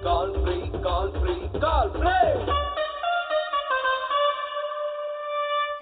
Call free, call free, call free.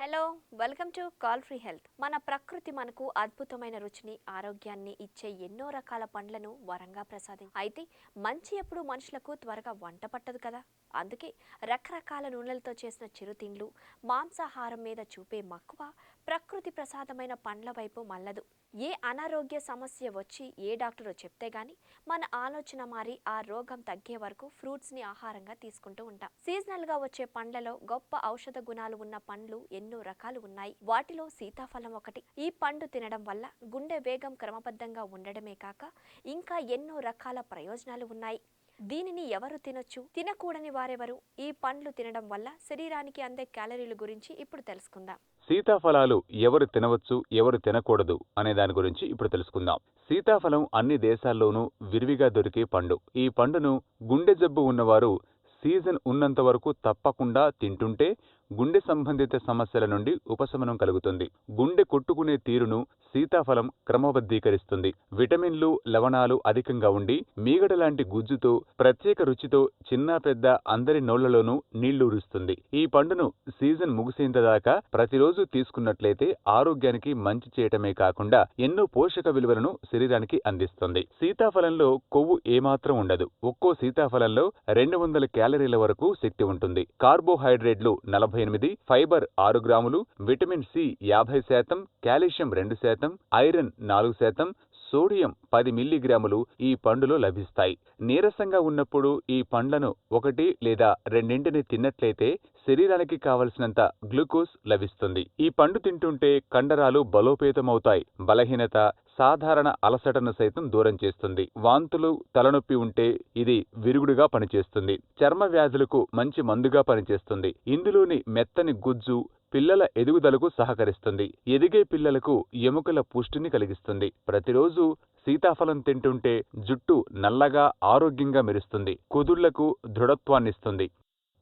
Hello welcome to call free health మన ప్రకృతి మనకు అద్భుతమైన రుచిని ఆరోగ్యాన్ని ఇచ్చే ఎన్నో రకాల పండ్లను వరంగా ప్రసాదం అయితే మంచి ఎప్పుడు మనుషులకు త్వరగా వంట పట్టదు కదా అందుకే రకరకాల నూనెలతో చేసిన చిరుతిండ్లు మాంసాహారం మీద చూపే మక్కువ ప్రకృతి ప్రసాదమైన పండ్ల వైపు మల్లదు. ఏ అనారోగ్య సమస్య వచ్చి ఏ డాక్టరో చెప్తే గాని మన ఆలోచన మారి ఆ రోగం తగ్గే వరకు ఫ్రూట్స్ని ఆహారంగా తీసుకుంటూ ఉంటాం. సీజనల్గా వచ్చే పండ్లలో గొప్ప ఔషధ గుణాలు ఉన్న పండ్లు ఎన్నో రకాలు ఉన్నాయి. వాటిలో సీతాఫలం ఒకటి. ఈ పండు తినడం వల్ల గుండె వేగం క్రమబద్ధంగా ఉండడమే కాక ఇంకా ఎన్నో రకాల ప్రయోజనాలు ఉన్నాయి. దీనిని ఎవరు తినొచ్చు? తినకూడని వారెవరు? ఈ పండ్లు తినడం వల్ల శరీరానికి అందే క్యాలరీల గురించి ఇప్పుడు తెలుసుకుందాం. సీతాఫలాలు ఎవరు తినవచ్చు ఎవరు తినకూడదు అనే దాని గురించి ఇప్పుడు తెలుసుకుందాం. సీతాఫలం అన్ని దేశాల్లోనూ విరివిగా దొరికే పండు. ఈ పండును గుండె జబ్బు ఉన్నవారు సీజన్ ఉన్నంత వరకు తప్పకుండా తింటుంటే గుండె సంబంధిత సమస్యల నుండి ఉపశమనం కలుగుతుంది. గుండె కొట్టుకునే తీరును సీతాఫలం క్రమబద్ధీకరిస్తుంది. విటమిన్లు లవణాలు అధికంగా ఉండి మీగడ లాంటి గుజ్జుతో ప్రత్యేక రుచితో చిన్న పెద్ద అందరి నోళ్ళలోనూ నీళ్ళూరుస్తుంది. ఈ పండును సీజన్ ముగిసేంత దాకా ప్రతిరోజు తీసుకున్నట్లయితే ఆరోగ్యానికి మంచి చేయటమే కాకుండా ఎన్నో పోషక విలువలను శరీరానికి అందిస్తుంది. సీతాఫలంలో కొవ్వు ఏమాత్రం ఉండదు. ఒక్కో సీతాఫలంలో రెండు వందల క్యాలరీల వరకు శక్తి ఉంటుంది. కార్బోహైడ్రేట్లు నలభై ఎనిమిది ఫైబర్ ఆరు గ్రాములు విటమిన్ సి యాభై శాతం కాల్షియం రెండు శాతం ఐరన్ నాలుగు శాతం సోడియం పది మిల్లీగ్రాములు ఈ పండులో లభిస్తాయి. నీరసంగా ఉన్నప్పుడు ఈ పండ్లను ఒకటి లేదా రెండింటిని తిన్నట్లయితే శరీరానికి కావలసినంత గ్లూకోజ్ లభిస్తుంది. ఈ పండు తింటుంటే కండరాలు బలోపేతమవుతాయి. బలహీనత సాధారణ అలసటను సైతం దూరం చేస్తుంది. వాంతులు తలనొప్పి ఉంటే ఇది విరుగుడుగా పనిచేస్తుంది. చర్మ వ్యాధులకు మంచి మందుగా పనిచేస్తుంది. ఇందులోని మెత్తని గుజ్జు పిల్లల ఎదుగుదలకు సహకరిస్తుంది. ఎదిగే పిల్లలకు ఎముకల పుష్టిని కలిగిస్తుంది. ప్రతిరోజు సీతాఫలం తింటుంటే జుట్టు నల్లగా ఆరోగ్యంగా మెరుస్తుంది. కుదుళ్ళకు దృఢత్వాన్నిస్తుంది.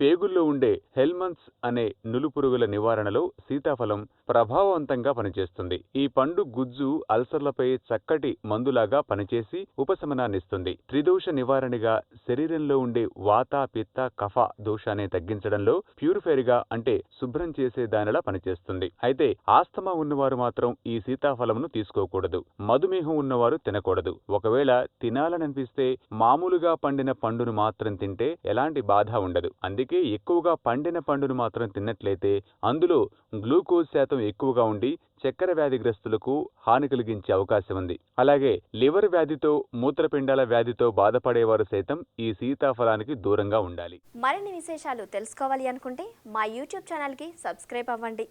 పేగుల్లో ఉండే హెల్మన్స్ అనే నులుపురుగుల నివారణలో సీతాఫలం ప్రభావవంతంగా పనిచేస్తుంది. ఈ పండు గుజ్జు అల్సర్లపై చక్కటి మందులాగా పనిచేసి ఉపశమనాన్నిస్తుంది. త్రిదోష నివారణగా శరీరంలో ఉండే వాత పిత్త కఫ దోషాన్ని తగ్గించడంలో ప్యూరిఫైర్గా అంటే శుభ్రం చేసే దానిలా పనిచేస్తుంది. అయితే ఆస్తమా ఉన్నవారు మాత్రం ఈ సీతాఫలంను తీసుకోకూడదు. మధుమేహం ఉన్నవారు తినకూడదు. ఒకవేళ తినాలనిపిస్తే మామూలుగా పండిన పండును మాత్రం తింటే ఎలాంటి బాధ ఉండదు. అందుకే ఎక్కువగా పండిన పండును మాత్రం తిన్నట్లయితే అందులో గ్లూకోజ్ శాతం ఎక్కువగా ఉండి చక్కెర వ్యాధిగ్రస్తులకు హాని కలిగించే అవకాశం ఉంది. అలాగే లివర్ వ్యాధితో మూత్రపిండాల వ్యాధితో బాధపడేవారు సైతం ఈ సీతాఫలానికి దూరంగా ఉండాలి. మరిన్ని విశేషాలు తెలుసుకోవాలి అనుకుంటే మా యూట్యూబ్ ఛానల్కి సబ్స్క్రైబ్ అవ్వండి.